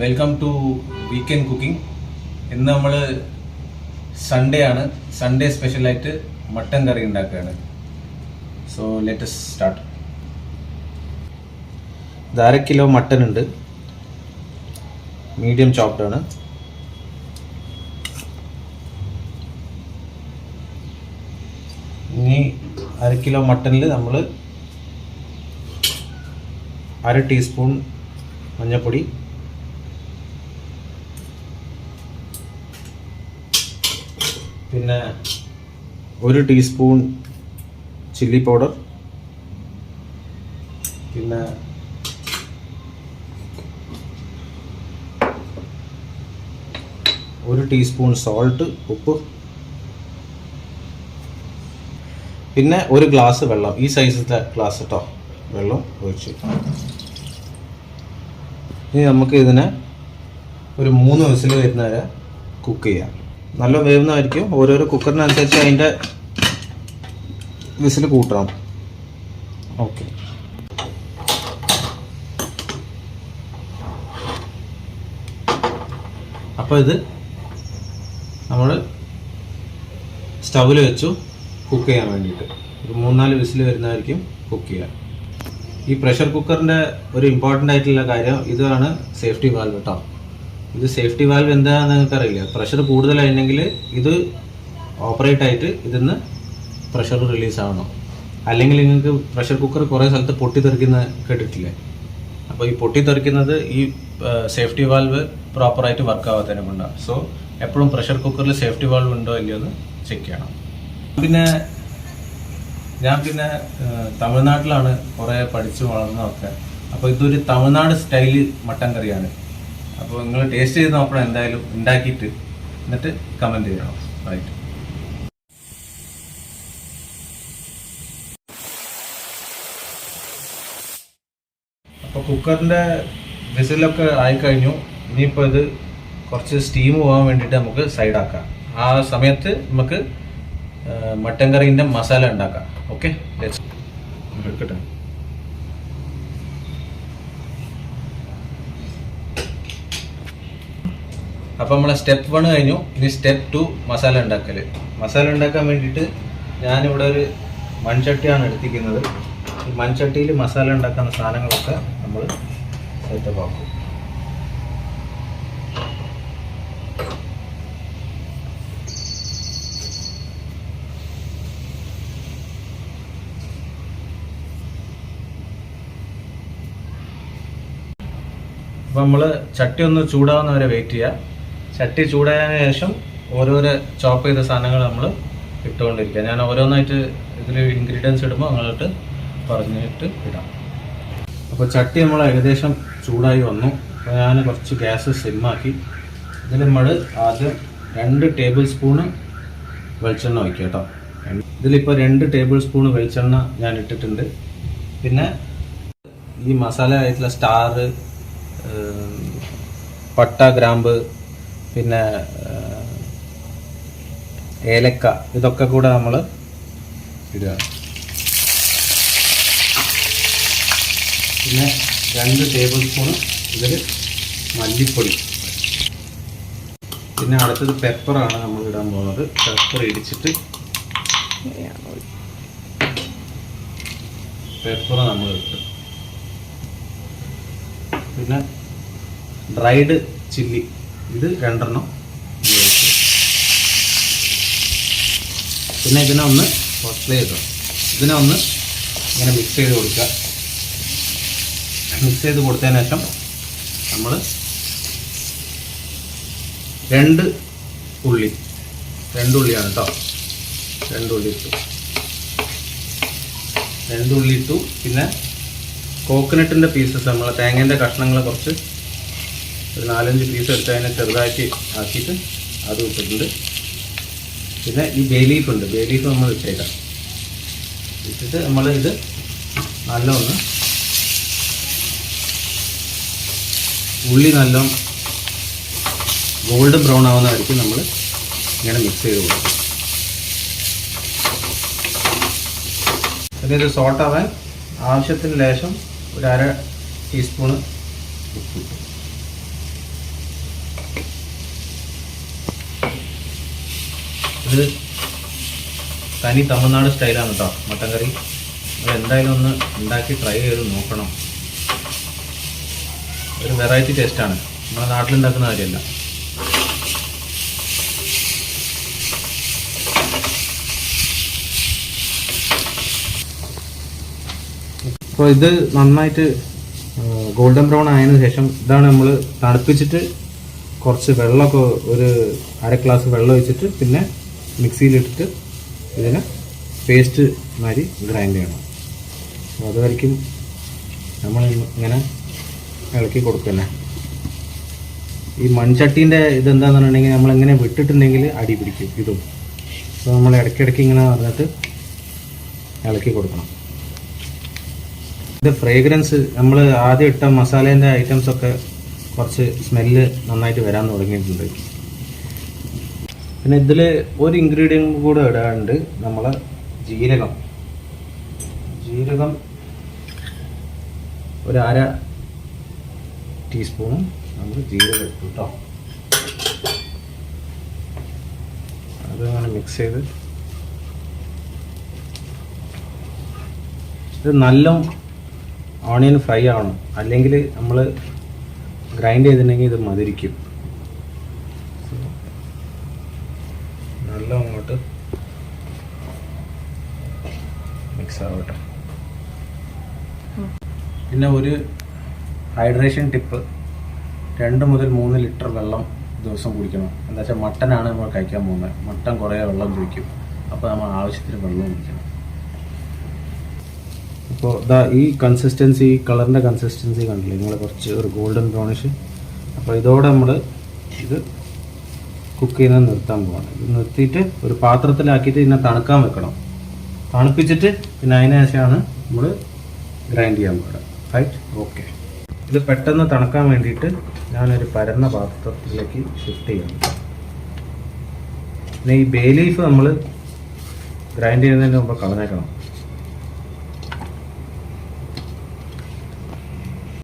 Welcome to weekend cooking ഇന്ന് നമ്മൾ Sunday ആണ്. സൺഡേ സ്പെഷ്യലായിട്ട് മട്ടൻ കറി ഉണ്ടാക്കുകയാണ്. സോ ലെറ്റസ് സ്റ്റാർട്ട് ഇത് അര കിലോ മട്ടൻ ഉണ്ട്. മീഡിയം ചോപ്ഡ് ആണ്. ഇനി അര കിലോ മട്ടനിൽ നമ്മൾ അര ടീസ്പൂൺ മഞ്ഞൾപ്പൊടി പിന്നെ ഒരു ടീസ്പൂൺ ചില്ലി പൗഡർ പിന്നെ ഒരു ടീസ്പൂൺ സോൾട്ട് ഉപ്പ്. പിന്നെ ഒരു ഗ്ലാസ് വെള്ളം. ഈ സൈസിലെ ഗ്ലാസ് കേട്ടോ വെള്ളം ഒഴിച്ച്. ഇനി നമുക്ക് ഇതിനെ ഒരു മൂന്ന് വിസിൽ വരുന്ന വരെ കുക്ക് ചെയ്യാം. നല്ല വേവുന്നതായിരിക്കും. ഓരോരോ കുക്കറിനനുസരിച്ച് അതിന്റെ വിസിൽ കൂട്ടണം. ഓക്കെ. അപ്പോൾ ഇത് നമ്മൾ സ്റ്റൗവിൽ വെച്ചു കുക്ക് ചെയ്യാൻ വേണ്ടിയിട്ട്. ഒരു മൂന്നാൽ വിസിൽ വരുന്നതായിരിക്കും കുക്ക് ചെയ്യാൻ. ഈ പ്രഷർ കുക്കറിന്റെ ഒരു ഇമ്പോർട്ടന്റ് ആയിട്ടുള്ള കാര്യം ഇതാണ് സേഫ്റ്റി വാൽവ് കേട്ടോ ഇത് സേഫ്റ്റി വാൽവ് എന്താണെന്ന് നിങ്ങൾക്ക് അറിയില്ല പ്രഷർ കൂടുതലായിരുന്നെങ്കിൽ ഇത് ഓപ്പറേറ്റ് ആയിട്ട് ഇതിന്ന് പ്രഷർ റിലീസ് ആവണം. അല്ലെങ്കിൽ നിങ്ങൾക്ക് പ്രഷർ കുക്കർ കുറേ സ്ഥലത്ത് പൊട്ടിത്തെറിക്കുന്ന കേട്ടിട്ടില്ലേ? അപ്പോൾ ഈ പൊട്ടിത്തെറിക്കുന്നത് ഈ സേഫ്റ്റി വാൽവ് പ്രോപ്പറായിട്ട് വർക്ക് ആവാത്തതിനെ കൊണ്ടാണ്. സോ എപ്പോഴും പ്രഷർ കുക്കറിൽ സേഫ്റ്റി വാൽവ് ഉണ്ടോ ഇല്ലയോ എന്ന് ചെക്ക് ചെയ്യണം. പിന്നെ ഞാൻ പിന്നെ തമിഴ്നാട്ടിലാണ് കുറേ പഠിച്ചു വളർന്നതൊക്കെ. അപ്പോൾ ഇതൊരു തമിഴ്നാട് സ്റ്റൈൽ മട്ടൻ കറിയാണ്. അപ്പോൾ നിങ്ങൾ ടേസ്റ്റ് ചെയ്ത് നോക്കണം എന്തായാലും ഉണ്ടാക്കിയിട്ട്. എന്നിട്ട് കമന്റ് ചെയ്യണം. റൈറ്റ് അപ്പോൾ കുക്കറിന്റെ വിസിലൊക്കെ ആയിക്കഴിഞ്ഞു. ഇനിയിപ്പോൾ ഇത് കുറച്ച് സ്റ്റീം പോകാൻ വേണ്ടിയിട്ട് നമുക്ക് സൈഡാക്കാം ആ സമയത്ത് നമുക്ക് മട്ടൻ കറീന്റെ മസാല ഉണ്ടാക്കാം. ഓക്കെ എടുക്കട്ടെ. അപ്പം നമ്മളെ സ്റ്റെപ്പ് വൺ കഴിഞ്ഞു. ഇനി സ്റ്റെപ്പ് ടു മസാല ഉണ്ടാക്കൽ മസാല ഉണ്ടാക്കാൻ വേണ്ടിയിട്ട് ഞാനിവിടെ ഒരു മൺചട്ടിയാണ് എടുത്തിരിക്കുന്നത്. ഈ മൺചട്ടിയിൽ മസാല ഉണ്ടാക്കുന്ന സാധനങ്ങളൊക്കെ നമ്മൾ സെറ്റപ്പ് ആക്കും. അപ്പം നമ്മൾ ചട്ടി ഒന്ന് ചൂടാവുന്ന വരെ വെയിറ്റ് ചെയ്യുക ചട്ടി ചൂടായതിനു ശേഷം ഓരോരോ ചോപ്പ് ചെയ്ത സാധനങ്ങൾ നമ്മൾ ഇട്ടുകൊണ്ടിരിക്കുക. ഞാൻ ഓരോന്നായിട്ട് ഇതിൽ ഇൻഗ്രീഡിയൻസ് ഇടുമ്പോൾ അങ്ങോട്ട് പറഞ്ഞിട്ട് ഇടാം. അപ്പോൾ ചട്ടി നമ്മൾ ഏകദേശം ചൂടായി വന്നു. അപ്പോൾ ഞാൻ കുറച്ച് ഗ്യാസ് സിമ്മാക്കി ഇതിൽ നമ്മൾ ആദ്യം രണ്ട് ടേബിൾ സ്പൂണ് വെളിച്ചെണ്ണ ഒഴിക്കുക കേട്ടോ. ഇതിലിപ്പോൾ രണ്ട് ടേബിൾ സ്പൂണ് വെളിച്ചെണ്ണ ഞാൻ ഇട്ടിട്ടുണ്ട്. പിന്നെ ഈ മസാല ആയിട്ടുള്ള സ്റ്റാർ പട്ട ഗ്രാമ്പ് പിന്നെ ഏലക്ക ഇതൊക്കെ കൂടെ നമ്മൾ ഇടുക. പിന്നെ രണ്ട് ടേബിൾ സ്പൂൺ ഇതിൽ മല്ലിപ്പൊടി. പിന്നെ അടുത്തത് പെപ്പറാണ് നമ്മൾ ഇടാൻ പോകുന്നത്. പെപ്പർ ഇടിച്ചിട്ട് പെപ്പർ നമ്മൾ ഇട്ടു. പിന്നെ ഡ്രൈഡ് ചില്ലി. ഇത് രണ്ടെണ്ണം. പിന്നെ ഇതിനെ ഒന്ന് പ്ലേ ചെയ്തോ. ഇതിനെ ഒന്ന് ഇങ്ങനെ മിക്സ് ചെയ്ത് കൊടുക്കുക. മിക്സ് ചെയ്ത് കൊടുത്തതിന് ശേഷം നമ്മൾ രണ്ട് ഉള്ളി രണ്ട് ഉള്ളിയാണ് കേട്ടോ രണ്ടുള്ളി ഇട്ടു. രണ്ടുള്ളി ഇട്ടു. പിന്നെ കോക്കനട്ടിന്റെ പീസസ് നമ്മൾ തേങ്ങേന്റെ കഷ്ണങ്ങൾ കുറച്ച് ഒരു നാലഞ്ച് പീസ് എടുത്ത് അതിനെ ചെറുതാക്കി ആക്കിയിട്ട് അത് ഇട്ടിട്ടുണ്ട്. പിന്നെ ഈ ബേ ലീഫ് ഉണ്ട്. ബേ ലീഫ് നമ്മൾ ഇട്ടേക്കാം. ഇട്ടിട്ട് നമ്മൾ ഇത് നല്ലോണം ഉള്ളി നല്ല ഗോൾഡ് ബ്രൗൺ ആവുന്നതായിരിക്കും നമ്മൾ ഇങ്ങനെ മിക്സ് ചെയ്ത് കൊടുക്കും പിന്നെ ഇത് സോട്ടാവാൻ ആവശ്യത്തിന് ലേശം ഒരു അര ടീസ്പൂണ് ഉപ്പ് ഇത് തനി തമിഴ്നാട് സ്റ്റൈലാണ് കേട്ടോ മട്ടൻ കറി. അത് എന്തായാലും ഒന്ന് ഉണ്ടാക്കി ട്രൈ ചെയ്ത് നോക്കണം. ഒരു വെറൈറ്റി ടേസ്റ്റാണ് നമ്മുടെ നാട്ടിലുണ്ടാക്കുന്ന കാര്യമല്ല. അപ്പോൾ ഇത് നന്നായിട്ട് ഗോൾഡൻ ബ്രൗൺ ആയതിനു ശേഷം ഇതാണ് നമ്മൾ തണുപ്പിച്ചിട്ട് കുറച്ച് വെള്ളമൊക്കെ ഒരു അര ഗ്ലാസ് വെള്ളം ഒഴിച്ചിട്ട് പിന്നെ മിക്സിയിലിട്ടിട്ട് ഇതിനെ പേസ്റ്റ് മാതിരി ഗ്രൈൻഡ് ചെയ്യണം. അപ്പോൾ അതുവരെയ്ക്കും നമ്മൾ ഇങ്ങനെ ഇളക്കി കൊടുക്കന്നെ. ഈ മൺചട്ടീന്റെ ഇതെന്താന്ന് പറഞ്ഞിട്ടുണ്ടെങ്കിൽ നമ്മളിങ്ങനെ വിട്ടിട്ടുണ്ടെങ്കിൽ അടി പിടിക്കും ഇതും അപ്പോൾ നമ്മൾ ഇടയ്ക്കിടയ്ക്ക് ഇങ്ങനെ പറഞ്ഞിട്ട് ഇളക്കി കൊടുക്കണം. ഇത് ഫ്രേഗ്രൻസ് നമ്മൾ ആദ്യം ഇട്ട മസാലേന്റെ ഐറ്റംസൊക്കെ കുറച്ച് സ്മെല്ല് നന്നായിട്ട് വരാൻ തുടങ്ങിയിട്ടുണ്ട്. പിന്നെ ഇതിൽ ഒരു ഇൻഗ്രീഡിയന്റ് കൂടെ ഇടാണ്ട് നമ്മൾ ജീരകം. ജീരകം ഒരു അര ടീസ്പൂണും നമ്മൾ ജീരകം ഇട്ടു കേട്ടോ അത് അങ്ങനെ മിക്സ് ചെയ്ത്. ഇത് നല്ല ഓണിയൻ ഫ്രൈ ആവണം. അല്ലെങ്കിൽ നമ്മൾ ഗ്രൈൻഡ് ചെയ്തിട്ടുണ്ടെങ്കിൽ ഇത് മധുരിക്കും. നല്ല അങ്ങോട്ട് മിക്സ് ആവട്ടെ. പിന്നെ ഒരു ഹൈഡ്രേഷൻ ടിപ്പ് രണ്ട് മുതൽ മൂന്ന് ലിറ്റർ വെള്ളം ദിവസം കുടിക്കണം. എന്താ വെച്ചാൽ മട്ടനാണ് നമ്മൾ കഴിക്കാൻ പോകുന്നത്. മട്ടൻ കുറേ വെള്ളം കുടിക്കും. അപ്പോൾ നമ്മൾ ആവശ്യത്തിന് വെള്ളം കുടിക്കണം. അപ്പോൾ ഇതാ ഈ കൺസിസ്റ്റൻസി ഈ കളറിന്റെ കൺസിസ്റ്റൻസി കണ്ടില്ലേ? നിങ്ങൾ കുറച്ച് ഒരു ഗോൾഡൻ ബ്രൗണിഷ് അപ്പോൾ ഇതോടെ നമ്മൾ ഇത് കുക്ക് ചെയ്യുന്നത് നിർത്താൻ പോവാണ്. ഇത് നിർത്തിയിട്ട് ഒരു പാത്രത്തിലാക്കിയിട്ട് ഇതിനെ തണുക്കാൻ വെക്കണം. തണുപ്പിച്ചിട്ട് പിന്നെ അതിന് ശേഷമാണ് നമ്മൾ ഗ്രൈൻഡ് ചെയ്യാൻ പാടുക. റൈറ്റ് ഓക്കെ ഇത് പെട്ടെന്ന് തണുക്കാൻ വേണ്ടിയിട്ട് ഞാനൊരു പരന്ന പാത്രത്തിലേക്ക് ഷിഫ്റ്റ് ചെയ്യണം. പിന്നെ ഈ ബേ ലീഫ് നമ്മൾ ഗ്രൈൻഡ് ചെയ്യുന്നതിന് മുമ്പ് കളഞ്ഞേക്കണം.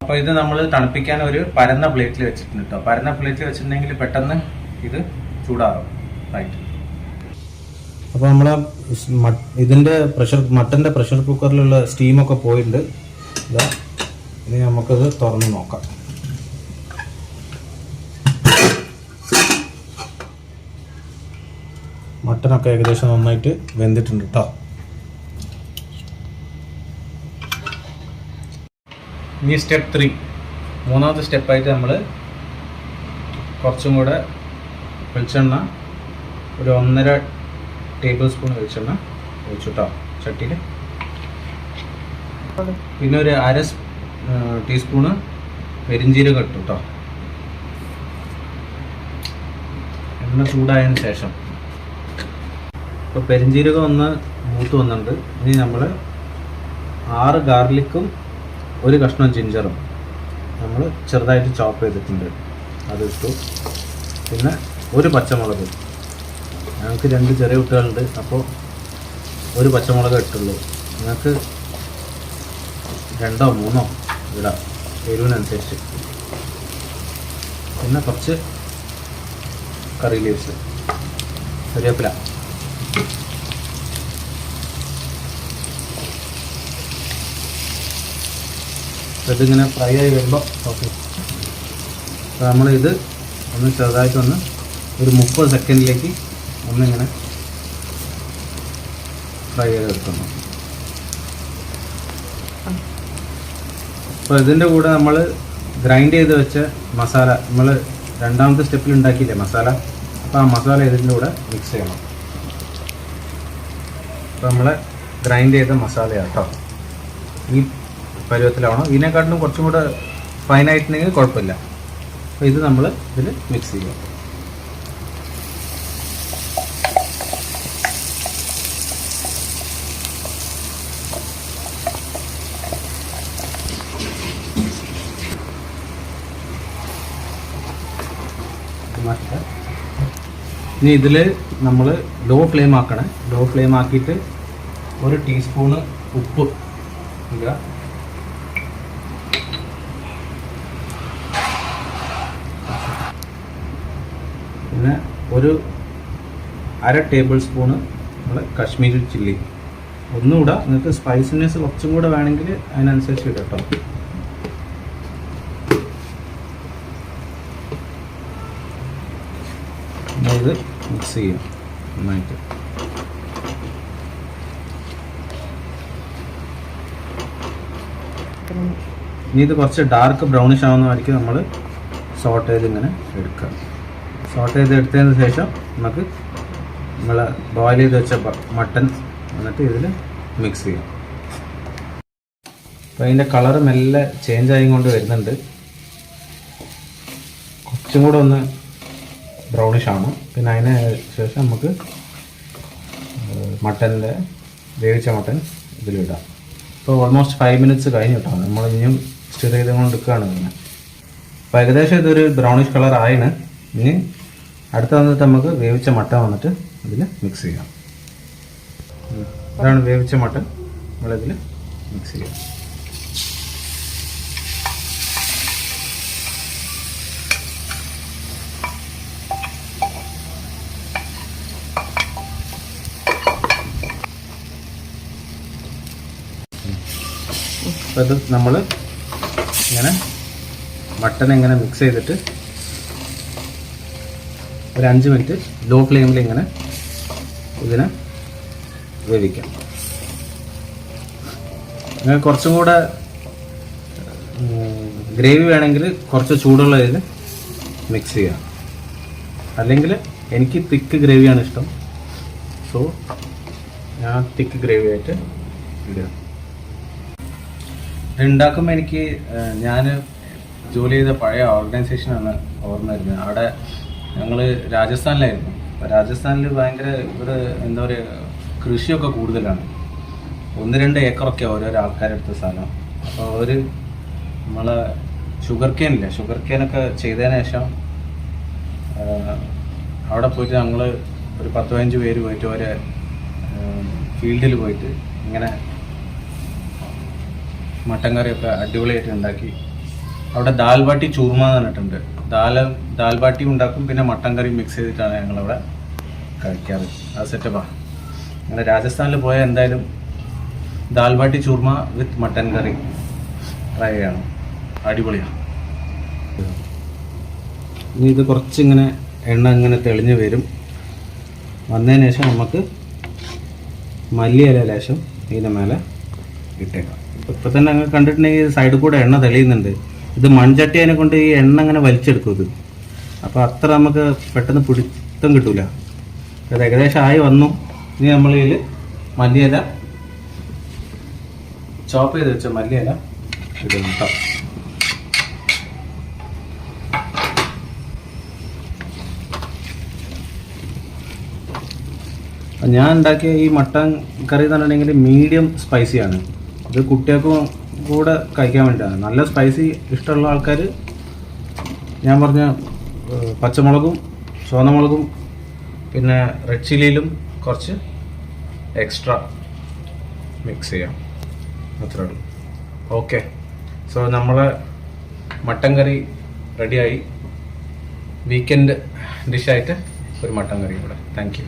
അപ്പോൾ ഇത് നമ്മൾ തണുപ്പിക്കാൻ ഒരു പരന്ന പ്ലേറ്റിൽ വെച്ചിട്ടുണ്ട് കേട്ടോ പരന്ന പ്ലേറ്റിൽ വെച്ചിട്ടുണ്ടെങ്കിൽ പെട്ടെന്ന് ഇത് റൈറ്റ് അപ്പോൾ നമ്മൾ ഇതിന്റെ പ്രഷർ മട്ടന്റെ പ്രഷർ കുക്കറിലുള്ള സ്റ്റീമൊക്കെ പോയിട്ടുണ്ട്. ഇതാ ഇനി നമുക്കത് തുറന്ന് നോക്കാം. മട്ടനൊക്കെ ഏകദേശം നന്നായിട്ട് വെന്തിട്ടുണ്ട് കേട്ടോ ഇനി സ്റ്റെപ്പ് ത്രീ മൂന്നാമത്തെ സ്റ്റെപ്പായിട്ട് നമ്മൾ കുറച്ചും കൂടെ വെളിച്ചെണ്ണ ഒരു ഒന്നര ടേബിൾ സ്പൂൺ വെളിച്ചെണ്ണ ഒഴിച്ചു കേട്ടോ ചട്ടിയിൽ പിന്നെ ഒരു അര ടീസ്പൂണ് പെരിഞ്ചീരകം ഇട്ടു കേട്ടോ എണ്ണ ചൂടായതിന് ശേഷം. ഇപ്പോൾ പെരിഞ്ചീരകം ഒന്ന് മൂത്ത് വന്നിട്ടുണ്ട്. ഇനി നമ്മൾ ആറ് ഗാർലിക്കും ഒരു കഷ്ണം ജിഞ്ചറും നമ്മൾ ചെറുതായിട്ട് ചോപ്പ് ചെയ്തിട്ടുണ്ട്. അത് ഇട്ടു. പിന്നെ ഒരു പച്ചമുളക്. ഞങ്ങൾക്ക് രണ്ട് ചെറിയ കുട്ടികളുണ്ട് അപ്പോൾ ഒരു പച്ചമുളക് ഇട്ടുള്ളൂ. നിങ്ങൾക്ക് രണ്ടോ മൂന്നോ ഇടാം എരിവിനനുസരിച്ച്. പിന്നെ കുറച്ച് കറി ലീവ്സ് കറിവേപ്പില ഇതിങ്ങനെ ഫ്രൈ ആയി വരുമ്പോൾ ഓക്കെ. അപ്പോൾ നമ്മളിത് ഒന്ന് ചെറുതായിട്ടൊന്ന് ഒരു മുപ്പത് സെക്കൻഡിലേക്ക് ഒന്നിങ്ങനെ ഫ്രൈ ചെയ്തെടുക്കുന്നു അപ്പോൾ ഇതിന്റെ കൂടെ നമ്മൾ ഗ്രൈൻഡ് ചെയ്ത് വെച്ച മസാല നമ്മൾ രണ്ടാമത്തെ സ്റ്റെപ്പിൽ ഉണ്ടാക്കിയില്ലേ മസാല? അപ്പോൾ ആ മസാല ഇതിന്റെ കൂടെ മിക്സ് ചെയ്യണം. അപ്പോൾ നമ്മൾ ഗ്രൈൻഡ് ചെയ്ത മസാലയാണ് കേട്ടോ ഈ പരുവത്തിലാവണം. ഇതിനെക്കാട്ടിലും കുറച്ചും കൂടെ ഫൈനായിട്ടുണ്ടെങ്കിൽ കുഴപ്പമില്ല. അപ്പോൾ ഇത് നമ്മൾ ഇതിൽ മിക്സ് ചെയ്യുക ഇത് മാറ്റുക. ഇനി ഇതിൽ നമ്മൾ ലോ ഫ്ലെയിം ആക്കണേ. ലോ ഫ്ലെയിം ആക്കിയിട്ട് ഒരു ടീസ്പൂണ് ഉപ്പ് ഇടുക. പിന്നെ ഒരു അര ടേബിൾ സ്പൂണ് നമ്മൾ കാശ്മീരി ചില്ലി. ഒന്നുകൂടെ നിങ്ങൾക്ക് സ്പൈസിനെസ് കുറച്ചും കൂടെ വേണമെങ്കിൽ അതിനനുസരിച്ച് ഇടാം കേട്ടോ ഇത് മിക്സ് ചെയ്യാം നന്നായിട്ട് ഇനി ഇത് കുറച്ച് ഡാർക്ക് ബ്രൗണിഷ് ആവുന്നതായിരിക്കും നമ്മൾ സോട്ട് ചെയ്ത് ഇങ്ങനെ എടുക്കുക. സോട്ട് ചെയ്ത് എടുത്തതിന് ശേഷം നമുക്ക് നമ്മൾ ബോയിൽ ചെയ്ത് വെച്ച മട്ടൺ എന്നിട്ട് ഇതിൽ മിക്സ് ചെയ്യാം. അപ്പോൾ അതിന്റെ കളർ മെല്ലെ ചേഞ്ച് ആയിക്കൊണ്ട് വരുന്നുണ്ട്. കുറച്ചും കൂടെ ഒന്ന് ബ്രൗണിഷ് ആണ്. പിന്നെ അതിന് ശേഷം നമുക്ക് മട്ടന്റെ വേവിച്ച മട്ടൻ ഇതിലിടാം ഇപ്പോൾ ഓൾമോസ്റ്റ് ഫൈവ് മിനിറ്റ്സ് കഴിഞ്ഞു കേട്ടോ നമ്മൾ ഇനിയും സ്റ്റിർ ചെയ്തുകൊണ്ട് എടുക്കുകയാണ് ഇങ്ങനെ അപ്പോൾ ഏകദേശം ഇതൊരു ബ്രൗണിഷ് കളർ ആയിന്. ഇനി അടുത്ത വന്നിട്ട് നമുക്ക് വേവിച്ച മട്ടൻ വന്നിട്ട് ഇതിൽ മിക്സ് ചെയ്യാം. അതാണ് വേവിച്ച മട്ടൻ. നമ്മളിതിൽ മിക്സ് ചെയ്യാം. അപ്പോൾ ഇത് നമ്മൾ ഇങ്ങനെ മട്ടൻ ഇങ്ങനെ മിക്സ് ചെയ്തിട്ട് ഒരു അഞ്ച് മിനിറ്റ് ലോ ഫ്ലെയിമിൽ ഇങ്ങനെ ഇതിനെ വേവിക്കാം. അങ്ങനെ കുറച്ചും കൂടെ ഗ്രേവി വേണമെങ്കിൽ കുറച്ച് ചൂടുള്ള ഇതിൽ മിക്സ് ചെയ്യാം. അല്ലെങ്കിൽ എനിക്ക് തിക്ക് ഗ്രേവിയാണ് ഇഷ്ടം. സോ ഞാൻ തിക്ക് ഗ്രേവി ആയിട്ട് ഇടുക. ഉണ്ടാക്കുമ്പോൾ എനിക്ക് ഞാൻ ജോലി ചെയ്ത പഴയ ഓർഗനൈസേഷനാണ് ഓർമ്മ വരുന്നത്. അവിടെ ഞങ്ങൾ രാജസ്ഥാനിലായിരുന്നു. അപ്പോൾ രാജസ്ഥാനിൽ ഭയങ്കര ഇവിടെ എന്താ പറയുക കൃഷിയൊക്കെ കൂടുതലാണ്. ഒന്ന് രണ്ട് ഏക്കറൊക്കെ ഓരോരോ ആൾക്കാരെടുത്ത സ്ഥലം. അപ്പോൾ അവർ നമ്മളെ ഷുഗർ കെയിനില്ല ഷുഗർ കെയിനൊക്കെ ചെയ്തതിന് ശേഷം അവിടെ പോയിട്ട് ഞങ്ങൾ ഒരു പത്ത് പതിനഞ്ച് പേര് പോയിട്ട് ഒരു ഫീൽഡിൽ പോയിട്ട് ഇങ്ങനെ മട്ടൻ കറിയൊക്കെ അടിപൊളിയായിട്ട് ഉണ്ടാക്കി. അവിടെ ദാൽ ബാട്ടി ചൂർമ എന്ന് പറഞ്ഞിട്ടുണ്ട്. ദാൽ ദാൽ ബാട്ടി ഉണ്ടാക്കും പിന്നെ മട്ടൻ കറി മിക്സ് ചെയ്തിട്ടാണ് ഞങ്ങളവിടെ കഴിക്കാറ്. അത് സെറ്റപ്പാണ് ഞങ്ങൾ രാജസ്ഥാനിൽ പോയാൽ എന്തായാലും dal baati churma with mutton curry try ചെയ്യണം. അടിപൊളിയാണ് ഇനി ഇത് കുറച്ചിങ്ങനെ എണ്ണ ഇങ്ങനെ തെളിഞ്ഞ് വരും. വന്നതിന് ശേഷം നമുക്ക് മല്ലിയില ലേശം ഇതിന്റെ മേലെ ഇട്ടേക്കാം. ഇപ്പം തന്നെ അങ്ങനെ കണ്ടിട്ടുണ്ടെങ്കിൽ സൈഡിൽ കൂടെ എണ്ണ തെളിയുന്നുണ്ട്. ഇത് മൺചട്ടിയെ കൊണ്ട് ഈ എണ്ണ അങ്ങനെ വലിച്ചെടുക്കും ഇത്. അപ്പോൾ അത്ര നമുക്ക് പെട്ടെന്ന് പിടുത്തം കിട്ടൂല. അത് ഏകദേശം ആയി വന്നു. ഇനി നമ്മൾ ഇതിൽ മല്ലിയില ചോപ്പ് ചെയ്ത് വെച്ച മല്ലിയില അപ്പൊ ഞാൻ ഉണ്ടാക്കിയ ഈ മട്ടൻ കറി എന്ന് പറഞ്ഞിട്ടുണ്ടെങ്കിൽ മീഡിയം സ്പൈസിയാണ് ഇത് കുട്ടികൾക്കും കൂടെ കഴിക്കാൻ വേണ്ടിയിട്ടാണ്. നല്ല സ്പൈസി ഇഷ്ടമുള്ള ആൾക്കാർ ഞാൻ പറഞ്ഞ പച്ചമുളകും ചുവന്നമുളകും പിന്നെ റെഡ് ചില്ലിയിലും കുറച്ച് എക്സ്ട്രാ മിക്സ് ചെയ്യാം. അത്രേ ഉള്ളൂ. ഓക്കെ സോ നമ്മളെ മട്ടൻ കറി റെഡിയായി വീക്കെൻഡ് ഡിഷായിട്ട് ഒരു മട്ടൻ കറി കൂടെ താങ്ക് യു